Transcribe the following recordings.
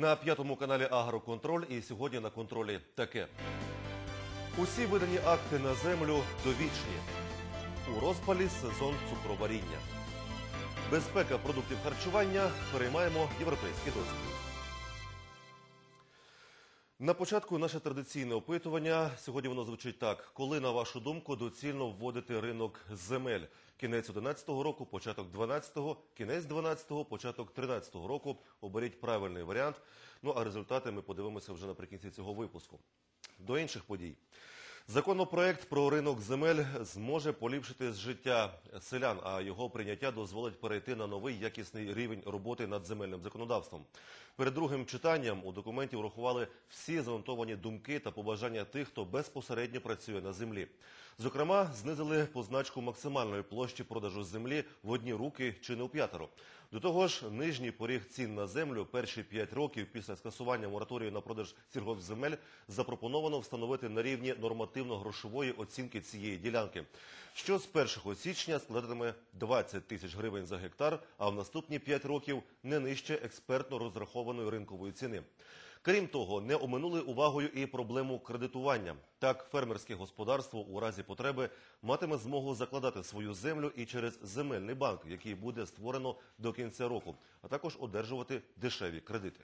На п'ятому каналі Агроконтроль і сьогодні на контролі таке. Усі видані акти на землю довічні. У розпалі сезон цукроваріння. Безпека продуктів харчування переймаємо європейський досвід. На початку наше традиційне опитування. Сьогодні воно звучить так: коли, на вашу думку, доцільно вводити ринок земель? Кінець 11-го року, початок 12-го, кінець 12-го, початок 13-го року. Оберіть правильний варіант. Ну а результати ми подивимося вже наприкінці цього випуску. До інших подій. Законопроект про ринок земель зможе поліпшити життя селян, а його прийняття дозволить перейти на новий якісний рівень роботи над земельним законодавством. Перед другим читанням у документі врахували всі занотовані думки та побажання тих, хто безпосередньо працює на землі. Зокрема, знизили позначку максимальної площі продажу землі в одні руки чи не у п'ятеро. До того ж, нижній поріг цін на землю перші 5 років після скасування мораторію на продаж сільгоспземель запропоновано встановити на рівні нормативно-грошової оцінки цієї ділянки, що з 1 січня складатиме 20 тисяч гривень за гектар, а в наступні 5 років не нижче експертно розрахованої ринкової ціни. Крім того, не оминули увагою і проблему кредитування. Так, фермерське господарство у разі потреби матиме змогу закладати свою землю і через земельний банк, який буде створено до кінця року, а також одержувати дешеві кредити.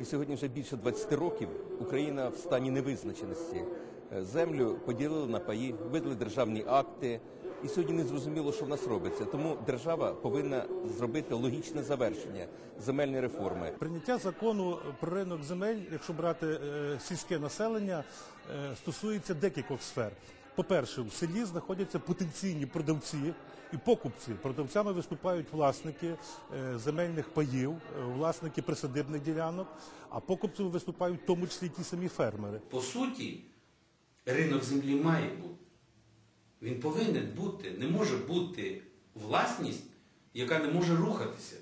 І сьогодні вже більше 20 років Україна в стані невизначеності. Е, Землю поділили на паї, видали державні акти. І сьогодні не зрозуміло, що в нас робиться. Тому держава повинна зробити логічне завершення земельної реформи. Прийняття закону про ринок земель, якщо брати е, сільське населення, е, стосується декількох сфер. По-перше, в селі знаходяться потенційні продавці і покупці. Продавцями виступають власники е, земельних паїв, власники присадибних ділянок, а покупцями виступають в тому числі ті самі фермери. По суті, ринок землі має бути. Він повинен бути. Не може бути власність, яка не може рухатися.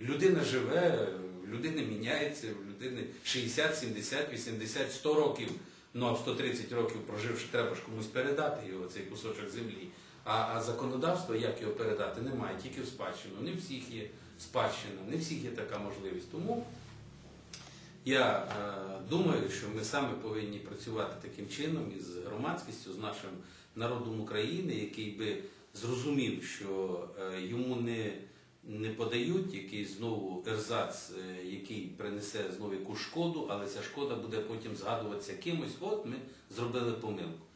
Людина живе, людина міняється, в людини 60, 70, 80, 100 років, ну а в 130 років проживши, треба ж комусь передати його, цей кусочок землі. А, а законодавство, як його передати, немає, тільки в спадщину. Не всіх є спадщина, не всіх є така можливість. Тому я е, думаю, що ми саме повинні працювати таким чином із громадськістю, з нашим народом України, який би зрозумів, що е, йому не, не подають якийсь знову ерзац, е, який принесе знову якусь шкоду, але ця шкода буде потім згадуватися кимось. От ми зробили помилку.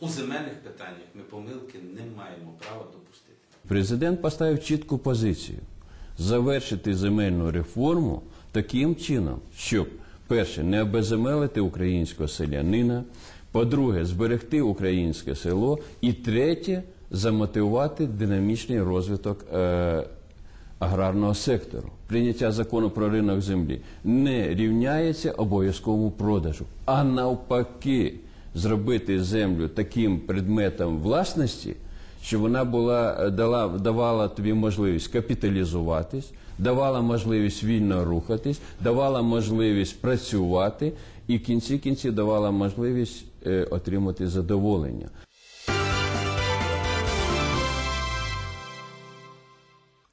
У земельних питаннях ми помилки не маємо права допустити. Президент поставив чітку позицію завершити земельну реформу таким чином, щоб перше не обезземелити українського селянина, по-друге, зберегти українське село, і третє замотивувати динамічний розвиток е, аграрного сектору. Прийняття закону про ринок землі не рівняється обов'язковому продажу, а навпаки, зробити землю таким предметом власності, щоб вона була е, дала давала тобі можливість капіталізуватись, давала можливість вільно рухатись, давала можливість працювати і в кінці кінці давала можливість отримати задоволення.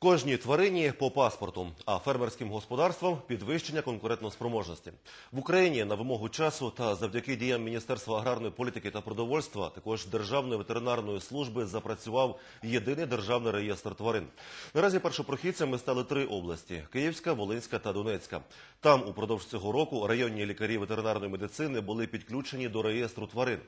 Кожній тварині по паспорту, а фермерським господарствам підвищення конкурентноспроможності в Україні на вимогу часу та завдяки діям Міністерства аграрної політики та продовольства, також Державної ветеринарної служби запрацював єдиний державний реєстр тварин. Наразі першопрохідцями стали три області: Київська, Волинська та Донецька. Там упродовж цього року районні лікарі ветеринарної медицини були підключені до реєстру тварин.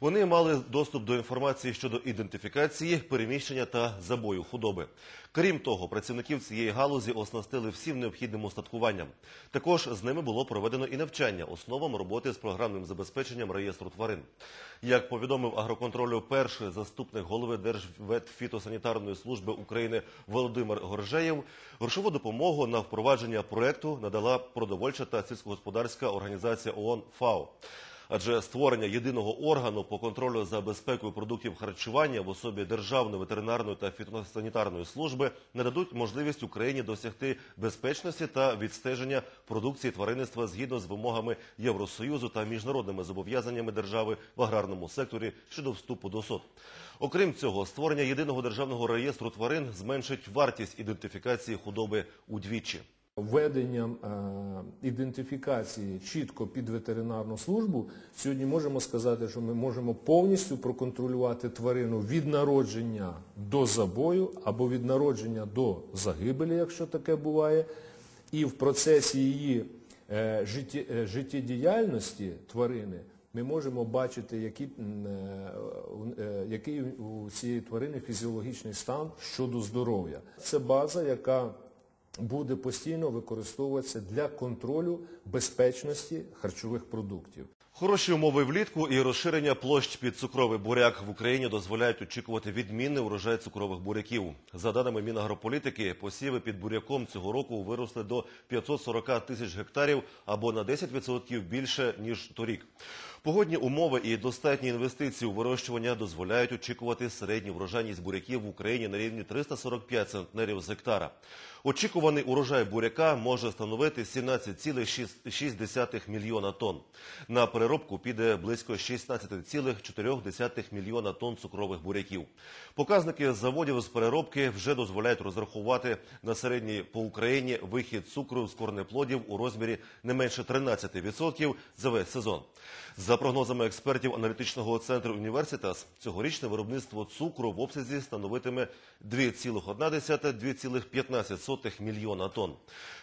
Вони мали доступ до інформації щодо ідентифікації, переміщення та забою худоби. Крім того, працівників цієї галузі оснастили всім необхідним устаткуванням. Також з ними було проведено і навчання основам роботи з програмним забезпеченням реєстру тварин. Як повідомив агроконтролю перший заступник голови Держветфітосанітарної служби України Володимир Горжеєв, грошову допомогу на впровадження проекту надала продовольча та сільськогосподарська організація ООН ФАО. Адже створення єдиного органу по контролю за безпекою продуктів харчування в особі Державної ветеринарної та фітосанітарної служби не дадуть можливість Україні досягти безпечності та відстеження продукції тваринництва згідно з вимогами Євросоюзу та міжнародними зобов'язаннями держави в аграрному секторі щодо вступу до СОТ. Окрім цього, створення єдиного державного реєстру тварин зменшить вартість ідентифікації худоби удвічі. Введенням е, ідентифікації чітко під ветеринарну службу сьогодні можемо сказати, що ми можемо повністю проконтролювати тварину від народження до забою або від народження до загибелі, якщо таке буває, і в процесі її е, е, життєдіяльності тварини ми можемо бачити, який у цієї тварини фізіологічний стан щодо здоров'я. Це база, яка буде постійно використовуватися для контролю безпечності харчових продуктів. Хороші умови влітку і розширення площ під цукровий буряк в Україні дозволяють очікувати відмінний урожай цукрових буряків. За даними Мінагрополітики, посіви під буряком цього року виросли до 540 тисяч гектарів або на 10% більше ніж торік. Погодні умови і достатні інвестиції у вирощування дозволяють очікувати середню врожайність буряків в Україні на рівні 345 центнерів з гектара. Очікуваний урожай буряка може становити 17,6 мільйона тонн. На переробку піде близько 16,4 мільйона тонн цукрових буряків. Показники заводів з переробки вже дозволяють розрахувати на середній по Україні вихід цукру з корнеплодів у розмірі не менше 13% за весь сезон. За прогнозами експертів аналітичного центру Університас, цьогорічне виробництво цукру в обсязі становитиме 2,1-2,15 мільйона тонн.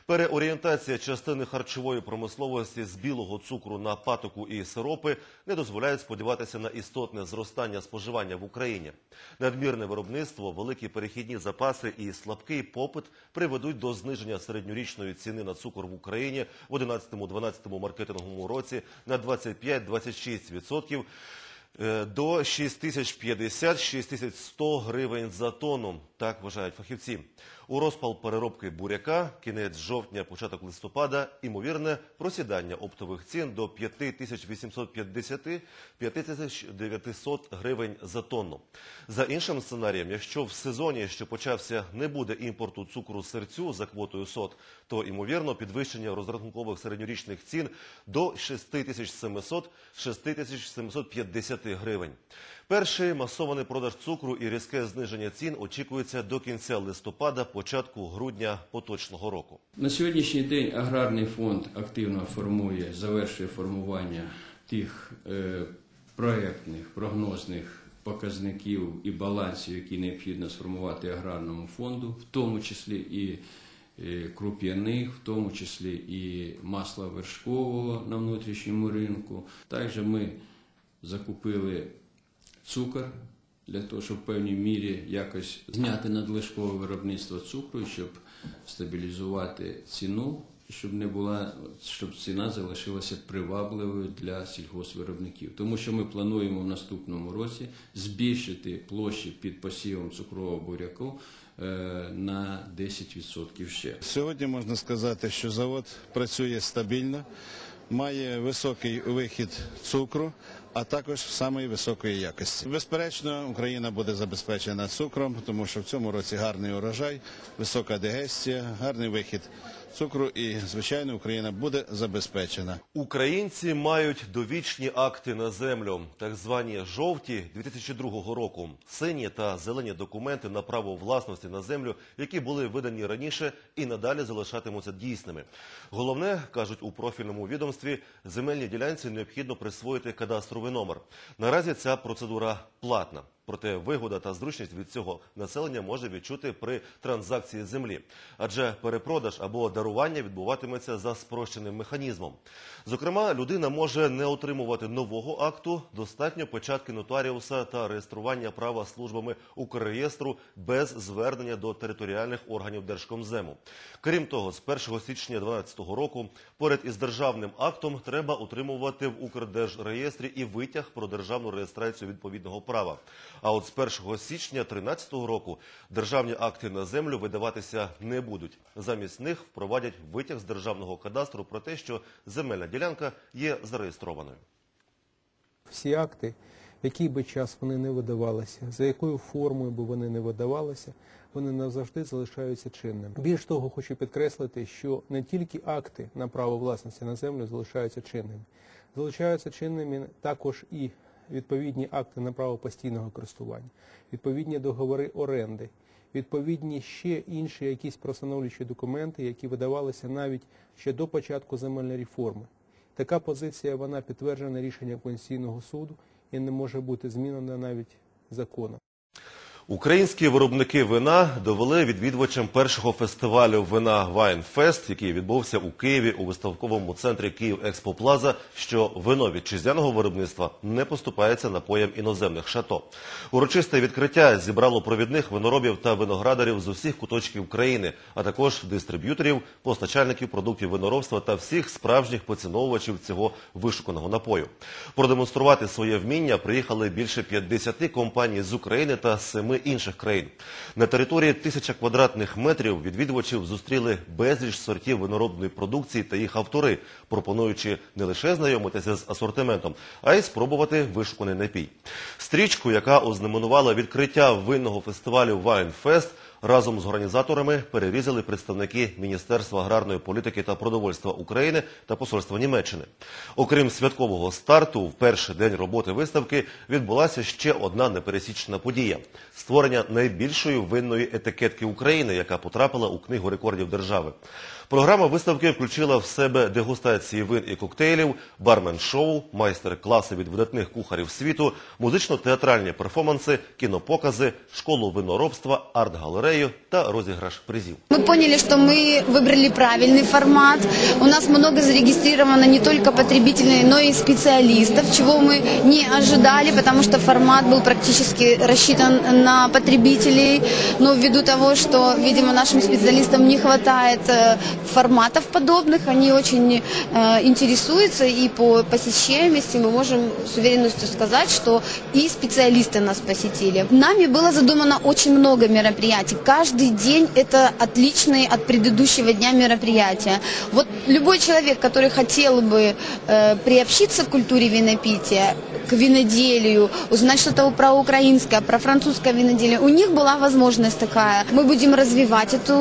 Переорієнтація частини харчової промисловості з білого цукру на патоку і сиропи не дозволяють сподіватися на істотне зростання споживання в Україні. Надмірне виробництво, великі перехідні запаси і слабкий попит приведуть до зниження середньорічної ціни на цукор в Україні в 11-12 маркетинговому році на 25-26% е, до 6050-6100 гривень за тонну. Так вважають фахівці. У розпал переробки буряка, кінець жовтня, початок листопада, імовірне просідання оптових цін до 5850-5900 гривень за тонну. За іншим сценарієм, якщо в сезоні, що почався, не буде імпорту цукру серцю за квотою СОТ, то імовірно підвищення розрахункових середньорічних цін до 6700-6750 гривень. Перший масований продаж цукру і різке зниження цін очікується до кінця листопада, початку грудня поточного року. На сьогоднішній день аграрний фонд активно формує, завершує формування тих е, проєктних, прогнозних показників і балансів, які необхідно сформувати аграрному фонду, в тому числі і е, круп'яних, в тому числі і масла вершкового на внутрішньому ринку. Також ми закупили цукор для того, щоб в певній мірі якось зняти надлишкове виробництво цукру, щоб стабілізувати ціну, щоб не була, щоб ціна залишилася привабливою для сільгоспвиробників. Тому що ми плануємо в наступному році збільшити площі під посівом цукрового буряку е, на 10% ще. Сьогодні можна сказати, що завод працює стабільно, має високий вихід цукру, а також самої високої якості. Безперечно, Україна буде забезпечена цукром, тому що в цьому році гарний урожай, висока дегестія, гарний вихід цукру і, звичайно, Україна буде забезпечена. Українці мають довічні акти на землю, так звані жовті 2002 року, сині та зелені документи на право власності на землю, які були видані раніше і надалі залишатимуться дійсними. Головне кажуть у профільному відомстві, земельній ділянці необхідно присвоїти кадастровий номер. Наразі ця процедура платна. Проте вигода та зручність від цього населення може відчути при транзакції землі, адже перепродаж або дарування відбуватиметься за спрощеним механізмом. Зокрема, людина може не отримувати нового акту, достатньо початки нотаріуса та реєстрування права службами Укрреєстру без звернення до територіальних органів Держкомзему. Крім того, з 1 січня 2012 року поряд із державним актом треба утримувати в Укрдержреєстрі і витяг про державну реєстрацію відповідного права. А от з 1 січня 2013 року державні акти на землю видаватися не будуть. Замість них впровадять витяг з державного кадастру про те, що земельна ділянка є зареєстрованою. всі акти, в який би час вони не видавалися, за якою формою би вони не видавалися, вони назавжди залишаються чинними. Більш того, хочу підкреслити, що не тільки акти на право власності на землю залишаються чинними, залишаються чинними також і відповідні акти на право постійного користування, відповідні договори оренди, відповідні ще інші якісь простановлюючі документи, які видавалися навіть ще до початку земельної реформи. Така позиція вона підтверджена рішенням Конституційного суду і не може бути змінена навіть законом. Українські виробники вина довели відвідувачам першого фестивалю вина Вайнфест, який відбувся у Києві у виставковому центрі Київ Експоплаза, що вино вітчизняного виробництва не поступається напоям іноземних шато. Урочисте відкриття зібрало провідних виноробів та виноградарів з усіх куточків країни, а також дистриб'юторів, постачальників продуктів виноробства та всіх справжніх поціновувачів цього вишуканого напою. Продемонструвати своє вміння приїхали більше 50 компаній з України та семи інших країн. На території тисяча квадратних метрів відвідувачів зустріли безліч сортів виноробної продукції та їх автори, пропонуючи не лише знайомитися з асортиментом, а й спробувати вишуканий напій. Стрічку, яка ознаменувала відкриття винного фестивалю Вайнфест, разом з організаторами перерізали представники Міністерства аграрної політики та продовольства України та посольства Німеччини. Окрім святкового старту, в перший день роботи виставки відбулася ще одна непересічна подія – створення найбільшої винної етикетки України, яка потрапила у Книгу рекордів держави. Програма виставки включила в себе дегустації вин і коктейлів, бармен-шоу, майстер-класи від видатних кухарів світу, музично-театральні перформанси, кінопокази, школу виноробства, арт-галерею та розіграш призів. Мы поняли, что мы выбрали правильный формат. У нас много зарегистрировано не только потребителей, но и специалистов, чего мы не ожидали, потому что формат был практически рассчитан на потребителей. Но ввиду того, что, видимо, нашим специалистам не хватает э, форматов подобных, они очень э, интересуются, и по посещаемости мы можем с уверенностью сказать, что и специалисты нас посетили. Нами было задумано очень много мероприятий. Каждый день это отличные от предыдущего дня мероприятия. Вот любой человек, который хотел бы э, приобщиться к культуре винопития, к виноделию, узнать что-то про украинское, про французское виноделие, у них была возможность такая. Мы будем развивать эту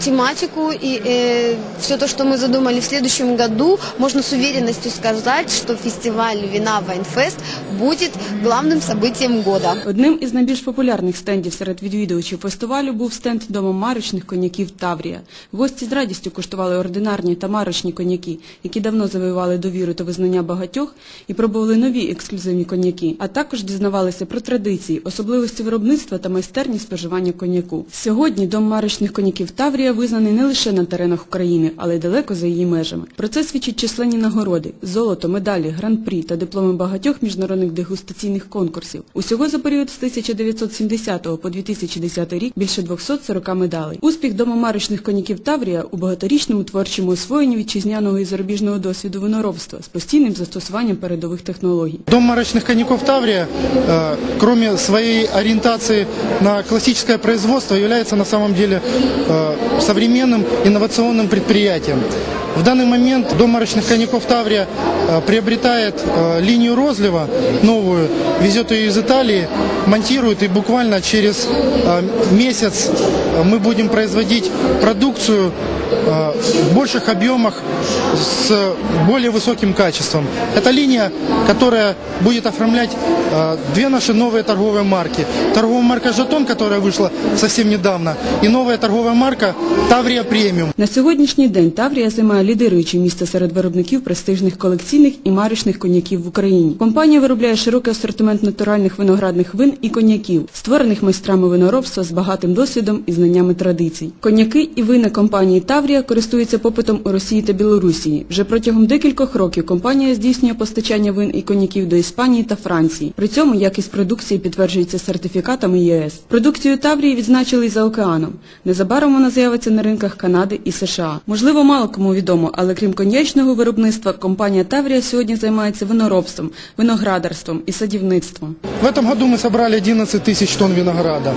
тематику и э, все то, что мы задумали в следующем году, можно с уверенностью сказать, что фестиваль вина Вайнфест будет главным событием года. Одним із найбільш популярних стендів серед відвідувачів фестивалю був стенд дома марочних коньяків Таврія. Гості з радістю куштували ординарні та марочні коньяки, які давно завоювали довіру та визнання багатьох, і пробували нові ексклюзивні коньяки, а також дізнавалися про традиції, особливості виробництва та майстерні споживання коньяку. Сьогодні дом марочних коньяків Таврія визнаний не лише на теренах України, але й далеко за її межами. Про це свідчать численні нагороди, золото, медалі, гран-прі та дипломи багатьох міжнародних дегустаційних конкурсів. Усього за період з 1970 по 2010 рік більше 240 медалей. Успіх домомарочних коньяків Таврія у багаторічному творчому освоєнні вітчизняного і зарубіжного досвіду виноробства з постійним застосуванням передових технологій. Дом марочных коньяков Таврия, э, кроме своей ориентации на классическое производство, является на самом деле э, современным инновационным предприятием. В данный момент дом марочных коньяков Таврия э, приобретает э, линию розлива новую, везет ее из Италии, монтирует и буквально через э, месяц э, мы будем производить продукцию э, в больших объемах с более высоким качеством. Это линия, которая будет оформлять э, две наши новые торговые марки. Торговая марка «Жетон», которая вышла совсем недавно, и новая торговая марка «Таврия Премиум». На сьогоднішній день Таврія займає лідируюче місце серед виробників престижних колекційних і марочних коньяків в Україні. Компанія виробляє широкий асортимент натуральних виноградних вин і коньяків, створених майстрами виноробства з багатим досвідом і знаннями традицій. Коньяки і вина компанії Таврія користуються попитом у Росії та Білорусі. Вже протягом декількох років компанія здійснює постачання вин і коньяків до Іспанії та Франції. При цьому якість продукції підтверджується сертифікатами ЄС. Продукцію Таврії відзначили й за океаном. Незабаром вона з'явиться на ринках Канади і США. Можливо, мало кому відомо невідомо, але крім коньячного виробництва, компанія Таврія сьогодні займається виноробством, виноградарством і садівництвом. В этом году мы собрали 11 тысяч тонн винограда.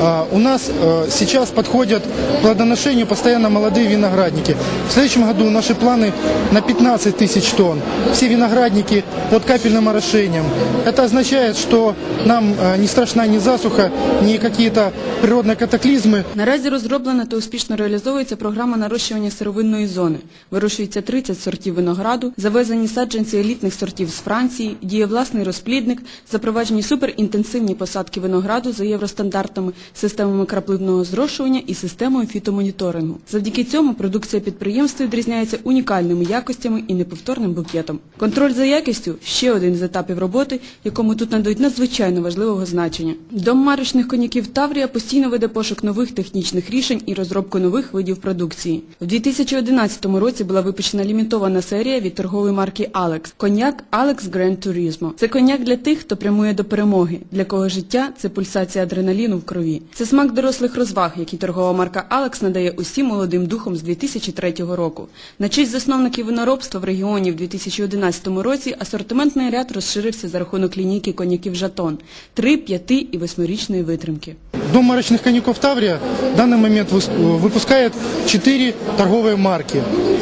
А, У нас э, сейчас подходят к плодоношению постоянно молодые виноградники. В следующем году наши планы на 15 тысяч тонн. Все виноградники под капельным орошением. Это означает, что нам э, не страшна ни засуха, ни какие-то природные катаклизмы. Наразі розроблена та успішно реалізовується програма нарощування сировинної зони. Вирощується 30 сортів винограду, завезені саджанці елітних сортів з Франції, діє власний розплідник, запроваджені суперінтенсивні посадки винограду за євростандартами, системами крапливного зрошування і системою фітомоніторингу. Завдяки цьому продукція підприємства відрізняється унікальними якостями і неповторним букетом. Контроль за якістю – ще один з етапів роботи, якому тут надають надзвичайно важливого значення. Дом марочних коньяків Таврія постійно веде пошук нових технічних рішень і розробку нових видів продукції. У 2011 році була випущена лімітована серія від торгової марки Alex – коньяк Alex Grand Turismo. Це коньяк для тих, хто прямує до перемоги, для кого життя – це пульсація адреналіну в крові. Це смак дорослих розваг, який торгова марка Alex надає усім молодим духом з 2003 року. На честь засновників виноробства в регіоні в 2011 році асортиментний ряд розширився за рахунок лінійки коньяків «Жатон» – 3, 5 і 8-річної витримки. Дом марочных коньяков Таврия в данный момент выс- выпускает 4 торговые марки.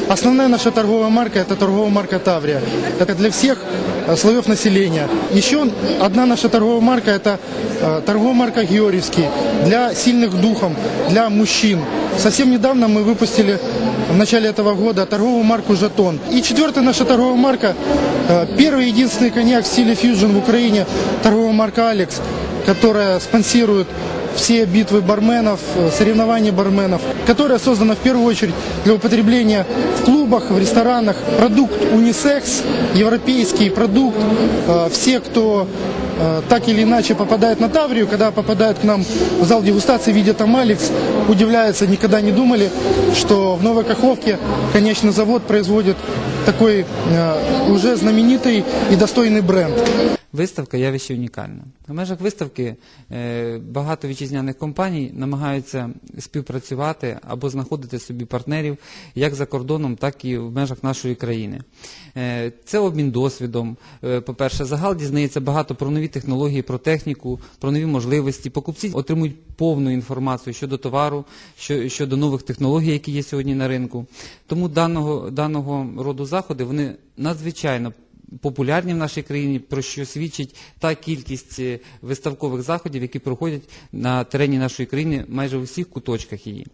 Основная наша торговая марка – это торговая марка Таврия. Это для всех э, слоев населения. Еще одна наша торговая марка – это э, торговая марка Георгиевский для сильных духом, для мужчин. Совсем недавно мы выпустили в начале этого года торговую марку «Жатон». И четвертая наша торговая марка э, – первый единственный коньяк в стиле фьюжн в Украине – торговая марка «Алекс», которая спонсирует все битвы барменов, э, соревнования барменов, которая создана в первую очередь для употребления в клубах, в ресторанах. Продукт унисекс, европейский продукт. Э, Все, кто э, так или иначе попадает на Таврию, когда попадают к нам в зал дегустации, видят там удивляются, никогда не думали, что в Новой Каховке конечный завод производит такой уже знаменитый и достойный бренд. Виставка явище унікальне. В межах виставки е, багато вітчизняних компаній намагаються співпрацювати або знаходити собі партнерів як за кордоном, так і в межах нашої країни. Е, Це обмін досвідом. Е, По-перше, загал дізнається багато про нові технології, про техніку, про нові можливості. Покупці отримують повну інформацію щодо товару, щодо нових технологій, які є сьогодні на ринку. Тому даного, даного роду заходи вони надзвичайно популярні в нашій країні, про що свідчить та кількість е, виставкових заходів, які проходять на терені нашої країни майже в усіх куточках її.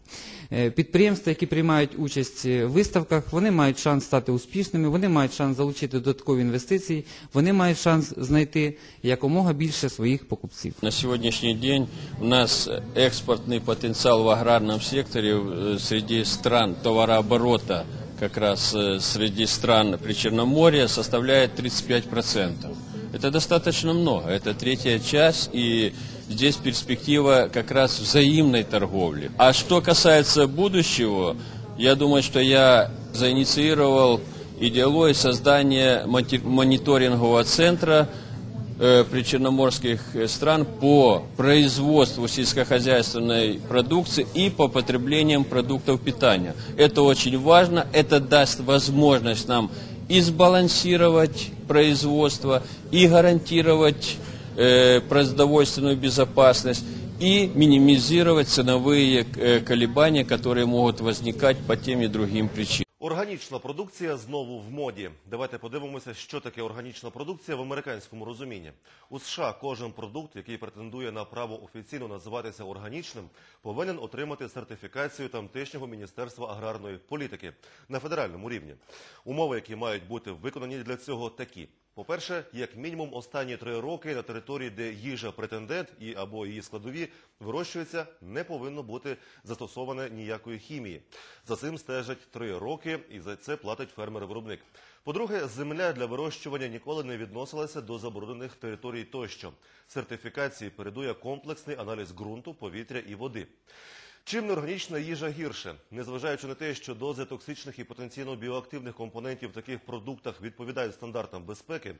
Е, Підприємства, які приймають участь е, в виставках, вони мають шанс стати успішними, вони мають шанс залучити додаткові інвестиції, вони мають шанс знайти якомога більше своїх покупців. На сегодняшний день у нас экспортный потенциал в аграрном секторе э, среди стран товарооборота, как раз э, среди стран Причерноморья, составляет 35%. Это достаточно много, это третья часть, и здесь перспектива как раз взаимной торговли. А что касается будущего, я думаю, что я заинициировал идеологию создания мониторингового центра причерноморских э, стран по производству сельскохозяйственной продукции и по потреблениям продуктов питания. Это очень важно, это даст возможность нам и сбалансировать производство, и гарантировать э, продовольственную безопасность, и минимизировать ценовые э, колебания, которые могут возникать по тем и другим причинам. Органічна продукція знову в моді. Давайте подивимося, що таке органічна продукція в американському розумінні. У США кожен продукт, який претендує на право офіційно називатися органічним, повинен отримати сертифікацію тамтешнього міністерства аграрної політики на федеральному рівні. Умови, які мають бути виконані для цього, такі. По-перше, як мінімум останні три роки на території, де їжа претендент і або її складові вирощується, не повинно бути застосоване ніякої хімії. За цим стежать три роки, і за це платить фермер-виробник. По-друге, земля для вирощування ніколи не відносилася до заборонених територій тощо. Сертифікації передує комплексний аналіз ґрунту, повітря і води. Чим неорганічна їжа гірше? Незважаючи на те, що дози токсичних і потенційно біоактивних компонентів в таких продуктах відповідають стандартам безпеки,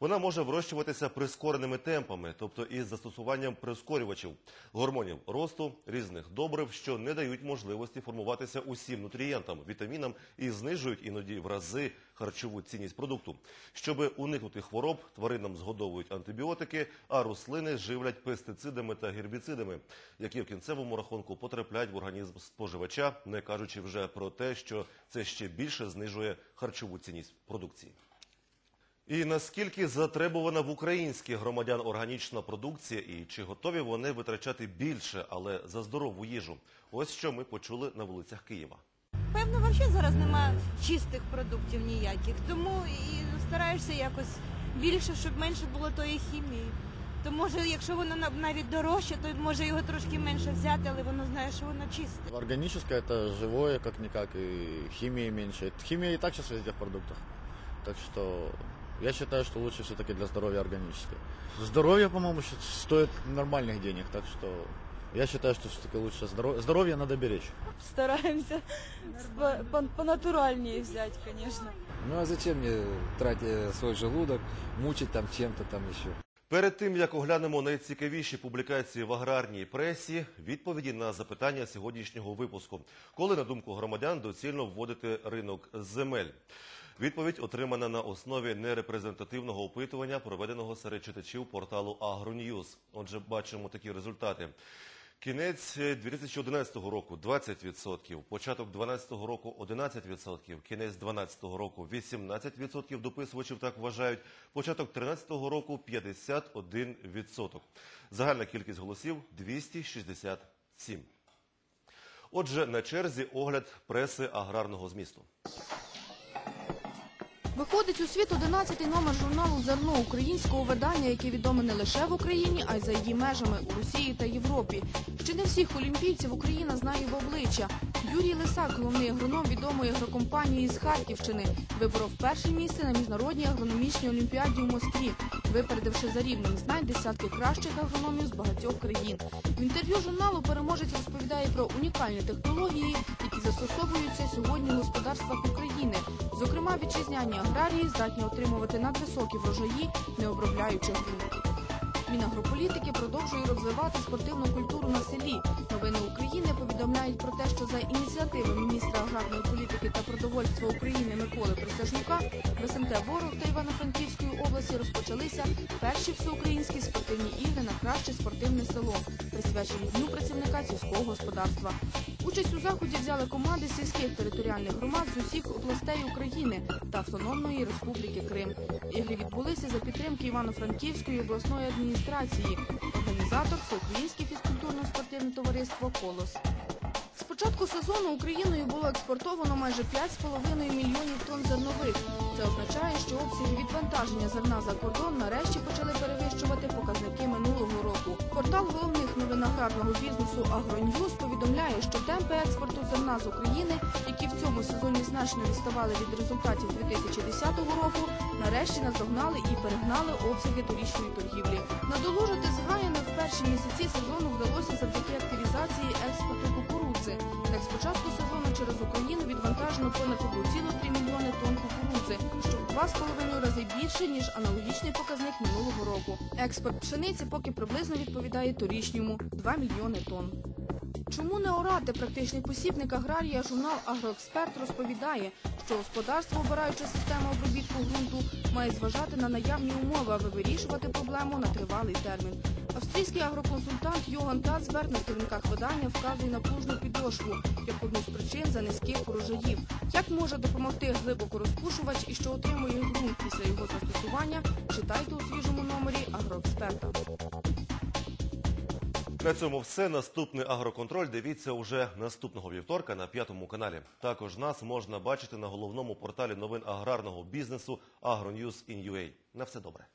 вона може вирощуватися прискореними темпами, тобто із застосуванням прискорювачів, гормонів росту, різних добрив, що не дають можливості формуватися усім нутрієнтам, вітамінам і знижують іноді в рази харчову цінність продукту. Щоби уникнути хвороб, тваринам згодовують антибіотики, а рослини живлять пестицидами та гербіцидами, які в кінцевому рахунку потрапляють в організм споживача, не кажучи вже про те, що це ще більше знижує харчову цінність продукції. І наскільки затребувана в українських громадян органічна продукція, і чи готові вони витрачати більше, але за здорову їжу? Ось що ми почули на вулицях Києва. Певно, взагалі зараз немає чистих продуктів ніяких, тому і стараєшся якось більше, щоб менше було тої хімії. То може, якщо воно на- навіть дорожче, то може його трошки менше взяти, але воно знає, що воно чисте. Органическое это живое, как-никак, и химии меньше. Химия и так сейчас везде в продуктах. Так что я считаю, что лучше все-таки для здоровья органическое. Здоровье, по-моему, стоит нормальных денег, так что я считаю, что все-таки лучше здоровье. Здоровье надо беречь. Стараемся по- по- понатуральнее взять, конечно. Ну а зачем мне тратить свой желудок, мучить там чем-то там еще? Перед тим як оглянемо найцікавіші публікації в аграрній пресі, відповіді на запитання сьогоднішнього випуску. Коли, на думку громадян, доцільно вводити ринок земель? Відповідь отримана на основі нерепрезентативного опитування, проведеного серед читачів порталу Агроньюз. Отже, бачимо такі результати. Кінець е, 2011 року 20%, початок 2012 року 11%, кінець 2012 року 18% дописувачів так вважають, початок 2013 року 51%. Загальна кількість голосів 267. Отже, на черзі огляд преси аграрного змісту. Виходить у світ 11-й номер журналу Зерно українського видання, яке відоме не лише в Україні, а й за її межами у Росії та Європі. Ще не всіх олімпійців Україна знає в обличчя. Юрій Лисак, головний агроном відомої агрокомпанії з Харківщини, виборов перше місце на міжнародній агрономічній олімпіаді у Москві, випередивши за рівнем знань десятки кращих агрономів з багатьох країн. В інтерв'ю журналу переможець розповідає про унікальні технології, які застосовуються сьогодні в господарствах України. Зокрема, вітчизняні аграрії здатні отримувати надвисокі врожаї, не обробляючи ґрунт. Мінагрополітики продовжує розвивати спортивну культуру на селі. Новини України повідомляють про те, що за ініціативи міністра аграрної політики та продовольства України Миколи Присяжнюка в СМТ Ворог та Івано-Франківської області розпочалися перші всеукраїнські спортивні ігри на краще спортивне село, присвячені дню працівника сільського господарства. Участь у заході взяли команди сільських територіальних громад з усіх областей України та Автономної Республіки Крим. Ігри відбулися за підтримки Івано-Франківської обласної адміністрації. Організатор Всеукраїнське фізкультурно-спортивне товариство Колос. З початку сезону Україною було експортовано майже 5,5 мільйонів тонн зернових. Це означає, що обсяги відвантаження зерна за кордон нарешті почали перевищувати показники минулого року. Портал головних новин аграрного бізнесу «Агроньюз» повідомляє, що темпи експорту зерна з України, які в цьому сезоні значно відставали від результатів 2010 року, нарешті наздогнали і перегнали обсяги торічної торгівлі. Надолужити згаяне в перші місяці сезону вдалося завдяки активізації експорту кукурудзи. Так з початку сезону через Україну відвантажено понад 1,3 мільйони тонн кукурудзи, що в 2,5 рази більше, ніж аналогічний показник минулого року. Експорт пшениці поки приблизно відповідає торічньому 2 мільйони тонн. Чому не орати практичний посібник аграрія журнал Агроексперт розповідає, що господарство, обираючи систему обробітку ґрунту, має зважати на наявні умови, аби вирішувати проблему на тривалий термін. Австрійський агроконсультант Йоган Кацберг на сторінках видання вказує на плужну підошву як одну з причин за низьких урожаїв. Як може допомогти глибокорозпушувач і що отримує ґрунт після його застосування, читайте у свіжому номері Агроексперта. На цьому все. Наступний агроконтроль дивіться уже наступного вівторка на п'ятому каналі. Також нас можна бачити на головному порталі новин аграрного бізнесу AgroNews in На все добре.